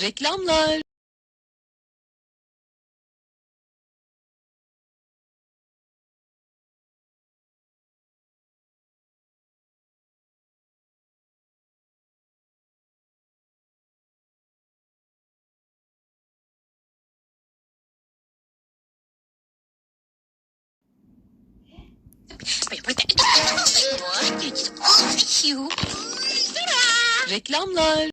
Reklamlar. Reklamlar.